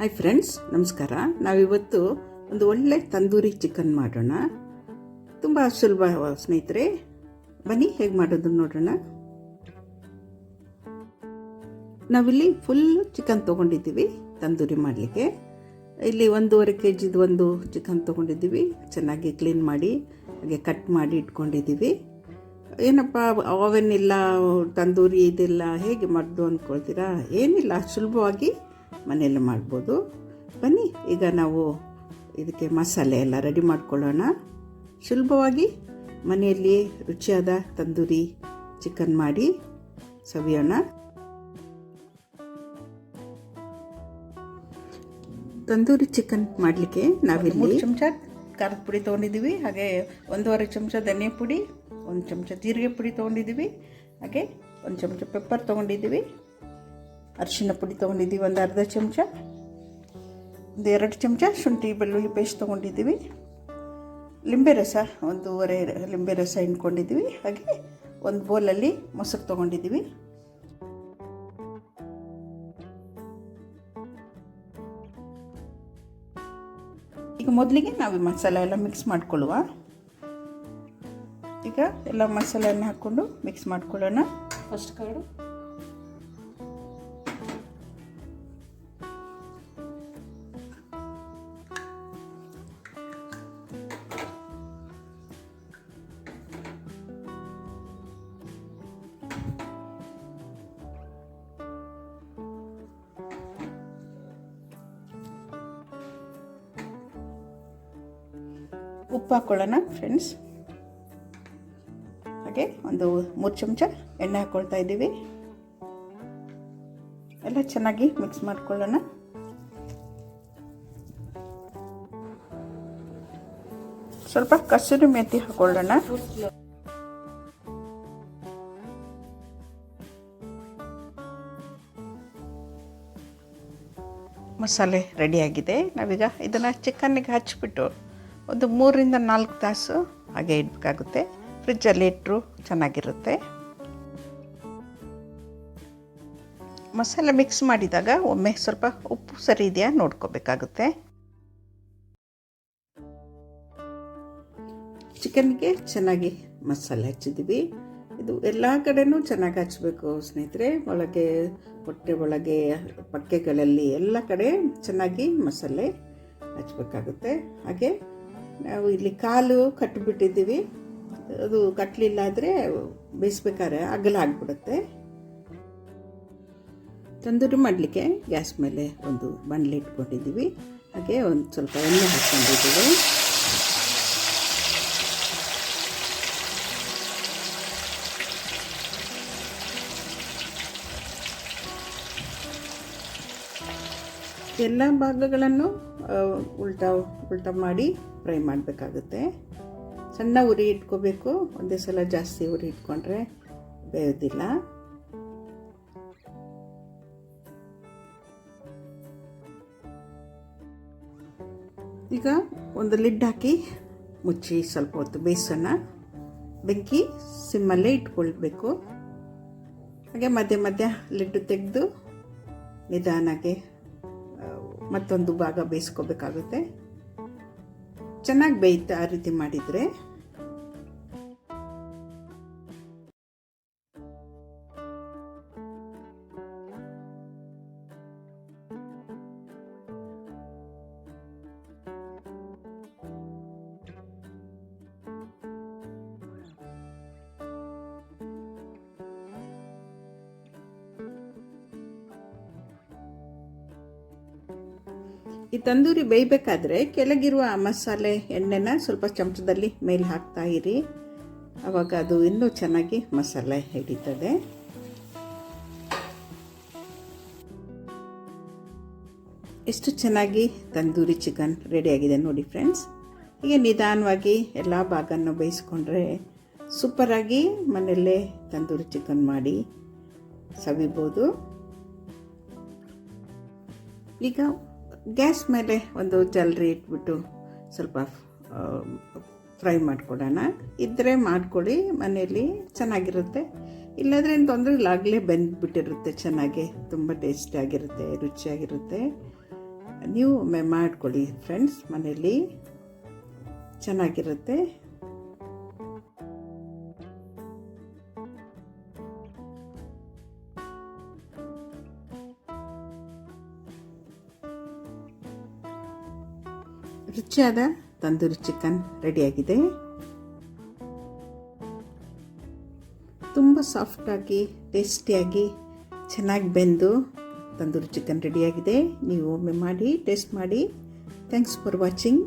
Hi friends ನಮಸ್ಕಾರ. ನಾವಿವತ್ತು ಒಂದು ಒಳ್ಳೆ ತಂದೂರಿ ಚಿಕನ್ ಮಾಡೋಣ. ತುಂಬ ಸುಲಭ ಸ್ನೇಹಿತರೆ, ಬನ್ನಿ ಹೇಗೆ ಮಾಡೋದು ನೋಡೋಣ. ನಾವಿಲ್ಲಿ ಫುಲ್ ಚಿಕನ್ ತೊಗೊಂಡಿದ್ದೀವಿ ತಂದೂರಿ ಮಾಡಲಿಕ್ಕೆ. ಇಲ್ಲಿ ಒಂದೂವರೆ ಕೆ ಜಿದು ಒಂದು ಚಿಕನ್ ತೊಗೊಂಡಿದ್ದೀವಿ. ಚೆನ್ನಾಗಿ ಕ್ಲೀನ್ ಮಾಡಿ, ಹಾಗೆ ಕಟ್ ಮಾಡಿ ಇಟ್ಕೊಂಡಿದ್ದೀವಿ. ಏನಪ್ಪ ಓವೆನ್ ಇಲ್ಲ, ತಂದೂರಿ ಇದೆಲ್ಲ ಹೇಗೆ ಮಾಡೋದು ಅಂದ್ಕೊಳ್ತೀರಾ ಏನಿಲ್ಲ, ಸುಲಭವಾಗಿ ಮನೆಯಲ್ಲೇ ಮಾಡ್ಬೋದು. ಬನ್ನಿ, ಈಗ ನಾವು ಇದಕ್ಕೆ ಮಸಾಲೆ ಎಲ್ಲ ರೆಡಿ ಮಾಡ್ಕೊಳ್ಳೋಣ. ಸುಲಭವಾಗಿ ಮನೆಯಲ್ಲಿ ರುಚಿಯಾದ ತಂದೂರಿ ಚಿಕನ್ ಮಾಡಿ ಸವಿಯೋಣ. ತಂದೂರಿ ಚಿಕನ್ ಮಾಡಲಿಕ್ಕೆ ನಾವಿಲ್ಲಿ ಚಮಚ ಖಾರದ ಪುಡಿ ತೊಗೊಂಡಿದ್ದೀವಿ, ಹಾಗೆ ಒಂದೂವರೆ ಚಮಚ ಧನಿಯಾ ಪುಡಿ, ಒಂದು ಚಮಚ ಜೀರಿಗೆ ಪುಡಿ ತೊಗೊಂಡಿದ್ದೀವಿ, ಹಾಗೆ ಒಂದು ಚಮಚ ಪೆಪ್ಪರ್ ತೊಗೊಂಡಿದ್ದೀವಿ. ಅರಿಶಿನ ಪುಡಿ ತೊಗೊಂಡಿದ್ದೀವಿ ಒಂದು ಅರ್ಧ ಚಮಚ, ಒಂದು ಎರಡು ಚಮಚ ಶುಂಠಿ ಬೆಳ್ಳುಳ್ಳಿ ಪೇಸ್ಟ್ ತೊಗೊಂಡಿದ್ದೀವಿ. ಲಿಂಬೆ ರಸ, ಒಂದೂವರೆ ಲಿಂಬೆ ರಸ ಹಿಂಡ್ಕೊಂಡಿದ್ದೀವಿ. ಹಾಗೆ ಒಂದು ಬೋಲಲ್ಲಿ ಮೊಸರು ತೊಗೊಂಡಿದ್ದೀವಿ. ಈಗ ಮೊದಲಿಗೆ ನಾವು ಈ ಮಸಾಲೆ ಎಲ್ಲ ಮಿಕ್ಸ್ ಮಾಡ್ಕೊಳ್ಳುವ. ಈಗ ಎಲ್ಲ ಮಸಾಲೆಯನ್ನು ಹಾಕ್ಕೊಂಡು ಮಿಕ್ಸ್ ಮಾಡ್ಕೊಳ್ಳೋಣ. First curd. ಉಪ್ಪು ಹಾಕ್ಕೊಳ್ಳೋಣ ಫ್ರೆಂಡ್ಸ್ ಹಾಗೆ ಒಂದು ಮೂರು ಚಮಚ ಎಣ್ಣೆ ಹಾಕ್ಕೊಳ್ತಾ ಇದ್ದೀವಿ. ಎಲ್ಲ ಚೆನ್ನಾಗಿ ಮಿಕ್ಸ್ ಮಾಡ್ಕೊಳ್ಳೋಣ. ಸ್ವಲ್ಪ ಕಸೂರಿ ಮೆಥಿ ಹಾಕೊಳ್ಳೋಣ. ಮಸಾಲೆ ರೆಡಿಯಾಗಿದೆ ನಾವೀಗ ಇದನ್ನು ಚಿಕನ್ನಿಗೆ ಹಚ್ಚಿಬಿಟ್ಟು ಒಂದು ಮೂರರಿಂದ ನಾಲ್ಕು ತಾಸು ಹಾಗೆ ಇಡಬೇಕಾಗುತ್ತೆ. ಫ್ರಿಜ್ಜಲ್ಲಿ ಇಟ್ಟರು ಚೆನ್ನಾಗಿರುತ್ತೆ. ಮಸಾಲೆ ಮಿಕ್ಸ್ ಮಾಡಿದಾಗ ಒಮ್ಮೆ ಸ್ವಲ್ಪ ಉಪ್ಪು ಸರಿ ಇದೆಯಾ ನೋಡ್ಕೋಬೇಕಾಗುತ್ತೆ. ಚಿಕನ್ಗೆ ಚೆನ್ನಾಗಿ ಮಸಾಲೆ ಹಚ್ಚಿದ್ದೀವಿ. ಇದು ಎಲ್ಲ ಕಡೆನೂ ಚೆನ್ನಾಗಿ ಹಚ್ಚಬೇಕು ಸ್ನೇಹಿತರೆ. ಒಳಗೆ ಹೊಟ್ಟೆ ಒಳಗೆ ಪಕ್ಕೆಗಳಲ್ಲಿ ಎಲ್ಲ ಕಡೆ ಚೆನ್ನಾಗಿ ಮಸಾಲೆ ಹಚ್ಚಬೇಕಾಗುತ್ತೆ ಹಾಗೆ ನಾವು ಇಲ್ಲಿ ಕಾಲು ಕಟ್ಟಿಬಿಟ್ಟಿದ್ದೀವಿ ಅದು ಕಟ್ಟಲಿಲ್ಲ ಆದರೆ ಬೇಯಿಸ್ಬೇಕಾದ್ರೆ ಅಗಲ ಆಗಿಬಿಡುತ್ತೆ. ತಂದೂರಿ ಮಾಡಲಿಕ್ಕೆ ಗ್ಯಾಸ್ ಮೇಲೆ ಒಂದು ಬಾಣಲೆ ಇಟ್ಕೊಂಡಿದ್ದೀವಿ. ಹಾಗೆ ಒಂದು ಸ್ವಲ್ಪ ಎಣ್ಣೆ ಹಾಕ್ಕೊಂಡಿದ್ದೀವಿ. ಎಲ್ಲ ಭಾಗಗಳನ್ನು ಉಲ್ಟಾ ಉಲ್ಟಾ ಮಾಡಿ ಫ್ರೈ ಮಾಡಬೇಕಾಗುತ್ತೆ. ಸಣ್ಣ ಉರಿ ಇಟ್ಕೋಬೇಕು. ಒಂದೇ ಸಲ ಜಾಸ್ತಿ ಉರಿ ಇಟ್ಕೊಂಡ್ರೆ ಬೇಯೋದಿಲ್ಲ ಈಗ ಒಂದು ಲಿಡ್ ಹಾಕಿ ಮುಚ್ಚಿ ಸ್ವಲ್ಪ ಹೊತ್ತು ಬೇಯಿಸೋಣ. ಬೆಂಕಿ ಸಿಮ್ಮಲ್ಲೇ ಇಟ್ಕೊಳ್ಬೇಕು. ಹಾಗೆ ಮಧ್ಯ ಮಧ್ಯ ಲಿಡ್ಡು ತೆಗೆದು ನಿಧಾನಕ್ಕೆ ಮತ್ತೊಂದು ಭಾಗ ಬೇಯಿಸ್ಕೋಬೇಕಾಗುತ್ತೆ. ಚೆನ್ನಾಗಿ ಬೇಯುತ್ತೆ ಆ ರೀತಿ ಮಾಡಿದರೆ ಈ ತಂದೂರಿ ಬೇಯಬೇಕಾದ್ರೆ ಕೆಳಗಿರುವ ಮಸಾಲೆ ಎಣ್ಣೆನ ಸ್ವಲ್ಪ ಚಮಚದಲ್ಲಿ ಮೇಲೆ ಹಾಕ್ತಾ ಇರಿ. ಆವಾಗ ಅದು ಇನ್ನೂ ಚೆನ್ನಾಗಿ ಮಸಾಲೆ ಹಿಡಿತದೆ. ಎಷ್ಟು ಚೆನ್ನಾಗಿ ತಂದೂರಿ ಚಿಕನ್ ರೆಡಿಯಾಗಿದೆ ನೋಡಿ ಫ್ರೆಂಡ್ಸ್ ಹೀಗೆ ನಿಧಾನವಾಗಿ ಎಲ್ಲ ಭಾಗವನ್ನು ಬೇಯಿಸ್ಕೊಂಡ್ರೆ ಸೂಪರಾಗಿ ಮನೆಯಲ್ಲೇ ತಂದೂರಿ ಚಿಕನ್ ಮಾಡಿ ಸವಿಬೋದು. ಈಗ ಗ್ಯಾಸ್ ಮೇಲೆ ಒಂದು ಜಲ್ರಿ ಇಟ್ಬಿಟ್ಟು ಸ್ವಲ್ಪ ಫ್ರೈ ಮಾಡ್ಕೊಡೋಣ. ಇದ್ದರೆ ಮಾಡ್ಕೊಳ್ಳಿ ಮನೆಯಲ್ಲಿ ಚೆನ್ನಾಗಿರುತ್ತೆ. ಇಲ್ಲಾಂದ್ರೆ ಏನು ತೊಂದರೆ ಇಲ್ಲ, ಆಗಲೇ ಬೆಂದ್ಬಿಟ್ಟಿರುತ್ತೆ ಚೆನ್ನಾಗಿ. ತುಂಬ ಟೇಸ್ಟಿಯಾಗಿರುತ್ತೆ ರುಚಿಯಾಗಿರುತ್ತೆ. ನೀವು ಮಾಡಿಕೊಡಿ, ಫ್ರೆಂಡ್ಸ್. ಮನೆಯಲ್ಲಿ ಚೆನ್ನಾಗಿರುತ್ತೆ. ರುಚಿಯಾದ ತಂದೂರಿ ಚಿಕನ್ ರೆಡಿಯಾಗಿದೆ ತುಂಬ ಸಾಫ್ಟಾಗಿ ಟೇಸ್ಟಿಯಾಗಿ ಚೆನ್ನಾಗಿ ಬೆಂದು ತಂದೂರಿ ಚಿಕನ್ ರೆಡಿಯಾಗಿದೆ ನೀವು ಒಮ್ಮೆ ಮಾಡಿ ಟೇಸ್ಟ್ ಮಾಡಿ. Thanks for watching